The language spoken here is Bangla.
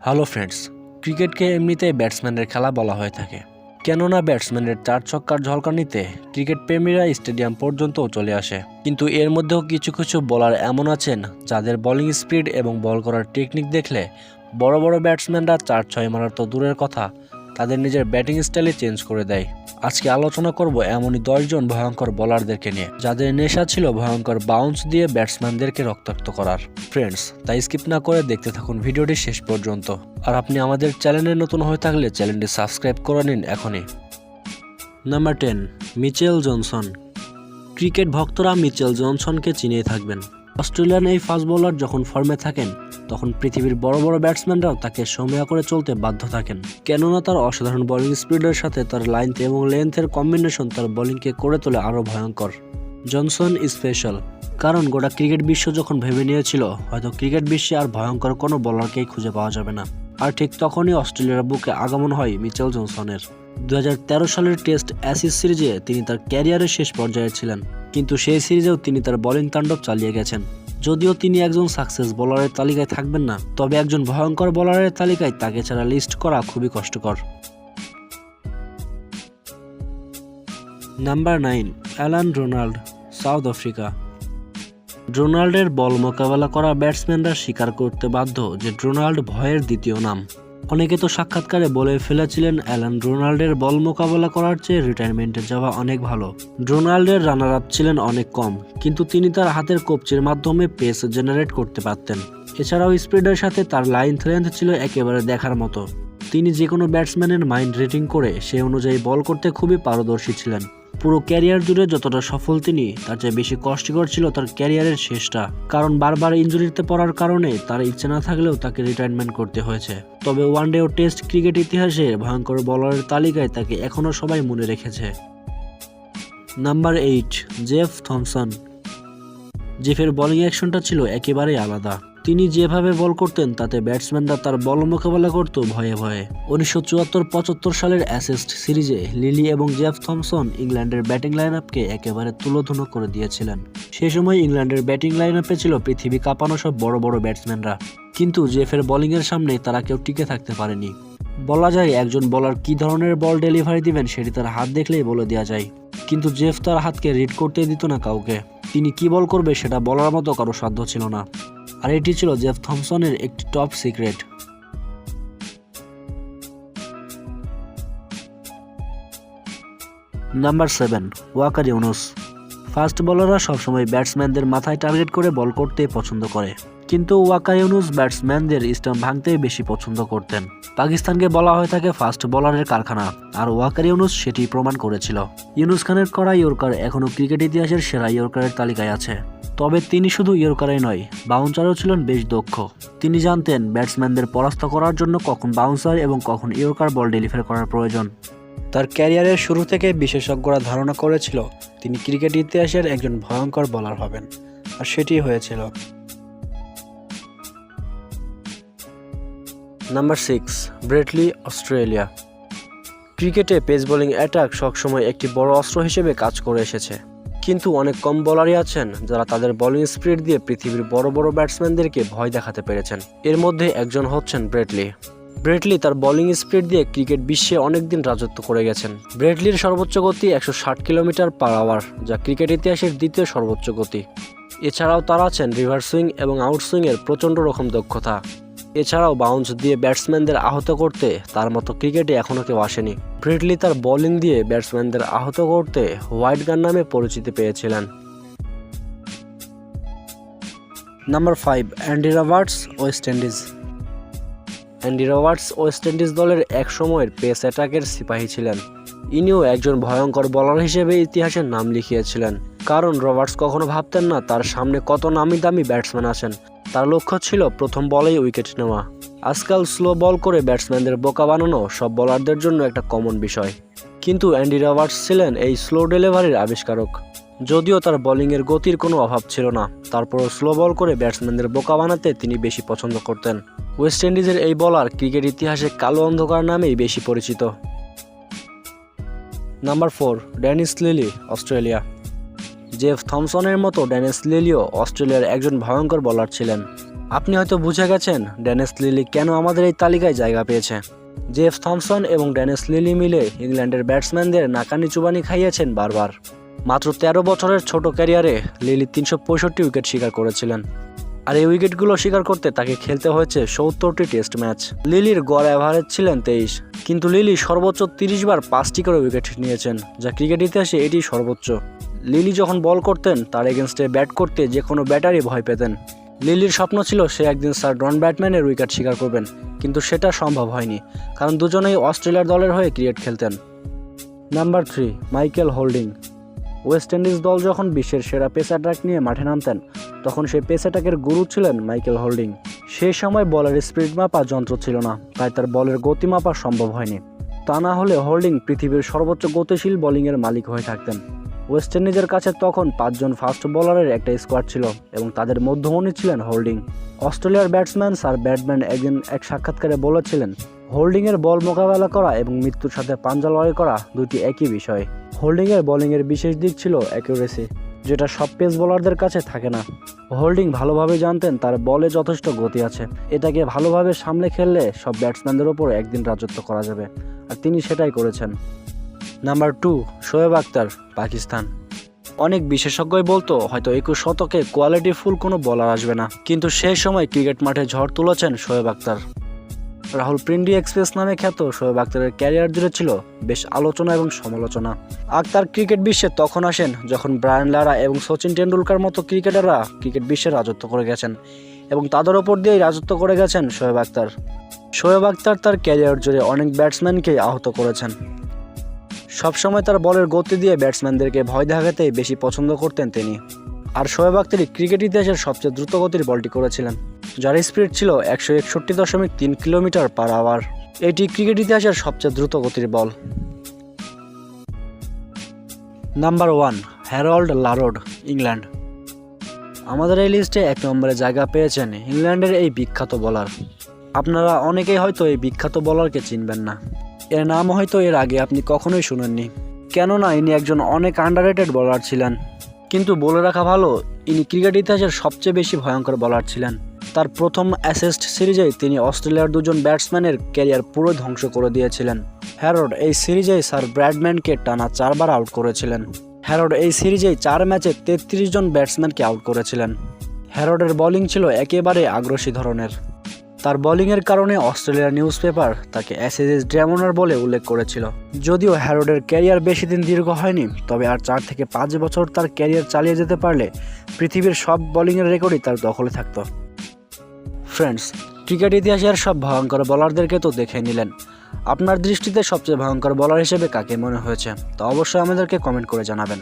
হ্যালো ফ্রেন্ডস, ক্রিকেটকে এমনিতেই ব্যাটসম্যানের খেলা বলা হয়ে থাকে। কেননা ব্যাটসম্যানের চার ছক্কার ঝলকানিতে ক্রিকেট প্রেমীরা স্টেডিয়াম পর্যন্তও চলে আসে। কিন্তু এর মধ্যেও কিছু কিছু বোলার এমন আছেন যাদের বোলিং স্পিড এবং বল করার টেকনিক দেখলে বড় বড় ব্যাটসম্যানরা চার ছয় মারার তো দূরের কথা, তাদের নিজের ব্যাটিং স্টাইলে চেঞ্জ করে দেয়। আজকে আলোচনা করব এমনই দশজন ভয়ঙ্কর বোলারদেরকে নিয়ে, যাদের নেশা ছিল ভয়ঙ্কর বাউন্স দিয়ে ব্যাটসম্যানদেরকে রক্তাক্ত করার। ফ্রেন্ডস তাই স্কিপ না করে দেখতে থাকুন ভিডিওটি শেষ পর্যন্ত। আর আপনি আমাদের চ্যানেলে নতুন হয়ে থাকলে চ্যানেলটি সাবস্ক্রাইব করে নিন এখনই। Number ten Mitchell Johnson cricket ভক্তরা মিচেল জনসনকে চিনিয়ে থাকবেন। অস্ট্রেলিয়ান এই ফাস্ট বোলার যখন ফর্মে থাকেন তখন পৃথিবীর বড় বড় ব্যাটসম্যানরাও তাকে সময়া করে চলতে বাধ্য থাকেন। কেননা তার অসাধারণ বোলিং স্পিডের সাথে তার লাইন এবং লেন্থের কম্বিনেশন তার বোলিংকে করে তোলে আরও ভয়ঙ্কর। জনসন স্পেশাল কারণ গোটা ক্রিকেট বিশ্ব যখন ভেবে নিয়েছিল, হয়তো ক্রিকেট বিশ্বে আর ভয়ঙ্কর কোনো বোলারকেই খুঁজে পাওয়া যাবে না। আর ঠিক তখনই অস্ট্রেলিয়ার বুকে আগমন হয় মিচেল জনসনের দুই হাজার তেরো সালের টেস্ট অ্যাসিস সিরিজে তিনি তার ক্যারিয়ারের শেষ পর্যায়ে ছিলেন, কিন্তু সেই সিরিজেও তিনি তার বোলিং তাণ্ডব চালিয়ে গেছেন। যদিও তিনি একজন সাকসেস বলারের তালিকায় থাকবেন না, তবে একজন ভয়ঙ্কর বলারের তালিকায় তাকে ছাড়া লিস্ট করা খুবই কষ্টকর। Number nine Allan Ronald South Africa ডোনাল্ডের ball মোকাবেলা করা ব্যাটসম্যানরা স্বীকার করতে বাধ্য যে ডোনাল্ড ভয়ের দ্বিতীয় নাম। অনেকে তো সাক্ষাৎকারে বলে ফেলেছিলেন অ্যালান রোনাল্ডের বল মোকাবেলা করার চেয়ে রিটায়ারমেন্টে যাওয়া অনেক ভালো। ডোনাল্ডের রানার আপ ছিলেন অনেক কম, কিন্তু তিনি তার হাতের কবচির মাধ্যমে পেস জেনারেট করতে পারতেন। এছাড়াও স্পিডের সাথে তার লাইন লেন্থ ছিল একেবারে দেখার মতো। তিনি যে কোনো ব্যাটসম্যানের মাইন্ড রেটিং করে সে অনুযায়ী বল করতে খুবই পারদর্শী ছিলেন। পুরো ক্যারিয়ার জুড়ে যতটা সফল তিনি, তার চেয়ে বেশি কষ্টকর ছিল তার ক্যারিয়ারের শেষটা। কারণ বারবার ইঞ্জুরিতে পড়ার কারণে তার ইচ্ছে না থাকলেও তাকে রিটায়ারমেন্ট করতে হয়েছে। তবে ওয়ানডে ও টেস্ট ক্রিকেট ইতিহাসে ভয়ঙ্কর বলারের তালিকায় তাকে এখনও সবাই মনে রেখেছে। নাম্বার এইট জেফ থমসন জেফের বোলিং অ্যাকশনটা ছিল একেবারেই আলাদা। তিনি যেভাবে বল করতেন, তাতে ব্যাটসম্যানরা তার বল মোকাবেলা করত ভয়ে ভয়ে। উনিশশো চুয়াত্তর পঁচাত্তর সালের অ্যাসেস্ট সিরিজে লিলি এবং জেফ থমসন ইংল্যান্ডের ব্যাটিং লাইন আপকে একেবারে তুলোধুনো করে দিয়েছিলেন। সেই সময় ইংল্যান্ডের ব্যাটিং লাইন আপে ছিল পৃথিবী কাঁপানো সব বড় বড় ব্যাটসম্যানরা। কিন্তু জেফের বোলিংয়ের সামনে তারা কেউ টিকে থাকতে পারেনি। বলা যায়, একজন বলার কি ধরনের বল ডেলিভারি দিবেন সেটি তার হাত দেখলেই বলে দেওয়া যায়। কিন্তু জেফ তার হাতকে রিড করতে দিত না কাউকে। তিনি কি বল করবে সেটা বলার মতো কারও সাধ্য ছিল না। আর এটি ছিল জেফ থমসনের একটি top secret. Number seven, Waqar Younis. Fast বলাররা সবসময় ব্যাটসম্যানদের মাথায় টার্গেট করে বল করতে পছন্দ করে। কিন্তু ওয়াকা ইউনুস ব্যাটসম্যানদের স্টাম্প ভাঙতেই বেশি পছন্দ করতেন। পাকিস্তানকে বলা হয়ে থাকে ফাস্ট বলারের কারখানা, আর ওয়াকার ইউনুস সেটি প্রমাণ করেছিল। ইউনুস খানের করা ইয়র্কার এখনও ক্রিকেট ইতিহাসের সেরা ইয়র্কারের তালিকায় আছে। তবে তিনি শুধু ইয়র্কারেই নয়, বাউন্সারও ছিলেন বেশ দক্ষ। তিনি জানতেন ব্যাটসম্যানদের পরাস্ত করার জন্য কখন বাউন্সার এবং কখন ইয়র্কার বল ডেলিভারি করার প্রয়োজন। তার ক্যারিয়ারের শুরু থেকে বিশেষজ্ঞরা ধারণা করেছিল, তিনি ক্রিকেট ইতিহাসের একজন ভয়ঙ্কর বোলার হবেন, আর সেটি হয়েছিল। Number six Brett Lee Australia. ক্রিকেটে পেস বোলিং অ্যাটাক সবসময় একটি বড় অস্ত্র হিসেবে কাজ করে এসেছে। কিন্তু অনেক কম বলারই আছেন যারা তাদের বোলিং স্পিড দিয়ে পৃথিবীর বড় বড় ব্যাটসম্যানদেরকে ভয় দেখাতে পেরেছেন। এর মধ্যে একজন হচ্ছেন ব্রেটলি ব্রেটলি তার বোলিং স্পিড দিয়ে ক্রিকেট বিশ্বে অনেকদিন রাজত্ব করে গেছেন। ব্রেটলির সর্বোচ্চ গতি একশো ষাট কিলোমিটার পার আওয়ার যা ক্রিকেট ইতিহাসের দ্বিতীয় সর্বোচ্চ গতি। এছাড়াও তার আছেন রিভার সুইং এবং আউট সুইংয়ের প্রচণ্ড রকম দক্ষতা। এছাড়াও বাউন্স দিয়ে ব্যাটসম্যানদের আহত করতে তার মতো ক্রিকেটে এখনও কেউ আসেনি। ফ্রিডলি তার বোলিং দিয়ে ব্যাটসম্যানদের আহত করতে হোয়াইট গান নামে পরিচিতি পেয়েছিলেন। Number five Andy Roberts West Indies Andy Roberts West Indies দলের এক সময়ের পেস অ্যাটাকের সিপাহী ছিলেন। ইনিও একজন ভয়ঙ্কর বলার হিসেবে ইতিহাসের নাম লিখিয়েছিলেন। কারণ রবার্টস কখনো ভাবতেন না তার সামনে কত নামি দামি ব্যাটসম্যান আছেন। তার লক্ষ্য ছিল প্রথম বলেই উইকেট নেওয়া। আজকাল স্লো বল করে ব্যাটসম্যানদের বোকা বানানো সব বলারদের জন্য একটা কমন বিষয়। কিন্তু অ্যান্ডি রবার্টস ছিলেন এই স্লো ডেলিভারির আবিষ্কারক। যদিও তার বোলিংয়ের গতির কোনো অভাব ছিল না, তারপরও স্লো বল করে ব্যাটসম্যানদের বোকা বানাতে তিনি বেশি পছন্দ করতেন। ওয়েস্ট ইন্ডিজের এই বলার ক্রিকেট ইতিহাসে কালো অন্ধকার নামেই বেশি পরিচিত। Number four Dennis Lillee, Australia. Jeff থমসনের মতো ড্যানিস লিলিও অস্ট্রেলিয়ার একজন ভয়ঙ্কর বলার ছিলেন। আপনি হয়তো বুঝে গেছেন ড্যানেস লিলি কেন আমাদের এই তালিকায় জায়গা পেয়েছে। জেফ থমসন এবং ড্যানেস লিলি মিলে ইংল্যান্ডের ব্যাটসম্যানদের নাকানি চুবানি খাইয়েছেন বারবার। মাত্র তেরো বছরের ছোট ক্যারিয়ারে লিলি তিনশো পঁয়ষট্টি উইকেট শিকার করেছিলেন। আর এই উইকেটগুলো শিকার করতে তাকে খেলতে হয়েছে সত্তরটি টেস্ট ম্যাচ। লিলির গড় অ্যাভারেজ ছিলেন তেইশ, কিন্তু লিলি সর্বোচ্চ তিরিশ বার পাঁচটি করে উইকেট নিয়েছেন, যা ক্রিকেট ইতিহাসে এটি সর্বোচ্চ। লিলি যখন বল করতেন, তার এগেনস্টে ব্যাট করতে যে কোনো ব্যাটারই ভয় পেতেন। লিলির স্বপ্ন ছিল সে একদিন স্যার ডন ব্যাটম্যানের উইকেট শিকার করবেন, কিন্তু সেটা সম্ভব হয়নি, কারণ দুজনেই অস্ট্রেলিয়ার দলের হয়ে ক্রিকেট খেলতেন। Number three Michael Holding West Indies দল যখন বিশ্বের সেরা পেস অ্যাটাক নিয়ে মাঠে নামতেন, তখন সেই পেস অ্যাটাকের গুরু ছিলেন মাইকেল হোল্ডিং সেই সময় বলের স্পিড মাপা যন্ত্র ছিল না, তাই তার বলের গতি মাপা সম্ভব হয়নি। তা না হলে হোল্ডিং পৃথিবীর সর্বোচ্চ গতিশীল বোলিংয়ের মালিক হয়ে থাকতেন। ওয়েস্ট ইন্ডিজের কাছে তখন পাঁচজন ফাস্ট বোলারের একটা স্কোয়াড ছিল এবং তাদের মধ্যমণি ছিলেন হোল্ডিং। অস্ট্রেলিয়ার ব্যাটসম্যান স্যার ব্যাটম্যান একদিন এক সাক্ষাৎকারে বলেছিলেন, হোল্ডিংয়ের বল মোকাবেলা করা এবং মৃত্যুর সাথে পাঞ্জা লড়াই করা দুটি একই বিষয়। হোল্ডিংয়ের বোলিংয়ের বিশেষ দিক ছিল অ্যাকুরেসি যেটা সব পেস বোলারদের কাছে থাকে না। হোল্ডিং ভালোভাবে জানতেন তার বলে যথেষ্ট গতি আছে। এটাকে ভালোভাবে সামলে খেললে সব ব্যাটসম্যানদের ওপর একদিন রাজত্ব করা যাবে। আর তিনি সেটাই করেছেন। Number two, Shoaib Akhtar, Pakistan. অনেক বিশেষজ্ঞই বলতো, হয়তো একুশ শতকে কোয়ালিটি ফুল কোনো বলার আসবে না, কিন্তু সেই সময় ক্রিকেট মাঠে ঝড় তুলেছেন শোয়েব আক্তার। রাহুল প্রিন্ডি এক্সপ্রেস নামে খ্যাত শোয়েব আক্তারের ক্যারিয়ার জুড়ে ছিল, বেশ আলোচনা এবং সমালোচনা। আক্তার ক্রিকেট বিশ্বে তখন আসেন যখন ব্রায়ান লারা এবং সচিন টেন্ডুলকার মতো ক্রিকেটাররা ক্রিকেট বিশ্বে রাজত্ব করে গেছেন এবং তাদের ওপর দিয়েই রাজত্ব করে গেছেন শোয়েব আক্তার। শোয়েব আক্তার তার ক্যারিয়ার জুড়ে অনেক ব্যাটসম্যানকে আহত করেছেন। সবসময় তার বলের গতি দিয়ে ব্যাটসম্যানদেরকে ভয় দেখাতেই বেশি পছন্দ করতেন তিনি। আর শোয়েব আক্তারই ক্রিকেট ইতিহাসের সবচেয়ে দ্রুতগতির বলটি করেছিলেন, যার স্পিড ছিল একশো একষট্টি দশমিক তিন কিলোমিটার পার আওয়ার। এটি ক্রিকেট ইতিহাসের সবচেয়ে দ্রুত গতির বল। Number one, Harold Larwood, England. আমাদের এই লিস্টে এক নম্বরে জায়গা পেয়েছেন ইংল্যান্ডের এই বিখ্যাত বলার। আপনারা অনেকেই হয়তো এই বিখ্যাত বলারকে চিনবেন না। এর নাম হয়তো এর আগে আপনি কখনোই শুনেননি। কেননা ইনি একজন অনেক আন্ডাররেটেড বলার ছিলেন। কিন্তু বলে রাখা ভালো, ইনি ক্রিকেট ইতিহাসের সবচেয়ে বেশি ভয়ঙ্কর বলার ছিলেন। তার প্রথম অ্যাসেস্ট সিরিজেই তিনি অস্ট্রেলিয়ার দুজন ব্যাটসম্যানের ক্যারিয়ার পুরো ধ্বংস করে দিয়েছিলেন। হ্যারোড এই সিরিজেই স্যার ব্র্যাডম্যানকে টানা চারবার আউট করেছিলেন। হ্যারোড এই সিরিজেই চার ম্যাচে তেত্রিশ জন ব্যাটসম্যানকে আউট করেছিলেন। হ্যারোডের বোলিং ছিল একেবারে আগ্রাসী ধরনের। তার বোলিংয়ের কারণে অস্ট্রেলিয়ার নিউজ পেপার তাকে অ্যাসেজেস ড্রামনার বলে উল্লেখ করেছিল। যদিও হ্যারোডের ক্যারিয়ার বেশি দিন দীর্ঘ হয়নি, তবে আর চার থেকে পাঁচ বছর তার ক্যারিয়ার চালিয়ে যেতে পারলে পৃথিবীর সব বোলিংয়ের রেকর্ডই তার দখলে থাকত। ফ্রেন্ডস, ক্রিকেট ইতিহাসের সব ভয়ঙ্কর বলারদেরকে তো দেখে নিলেন। আপনার দৃষ্টিতে সবচেয়ে ভয়ঙ্কর বলার হিসেবে কাকে মনে হয়েছে? তা অবশ্যই আমাদেরকে কমেন্ট করে জানাবেন।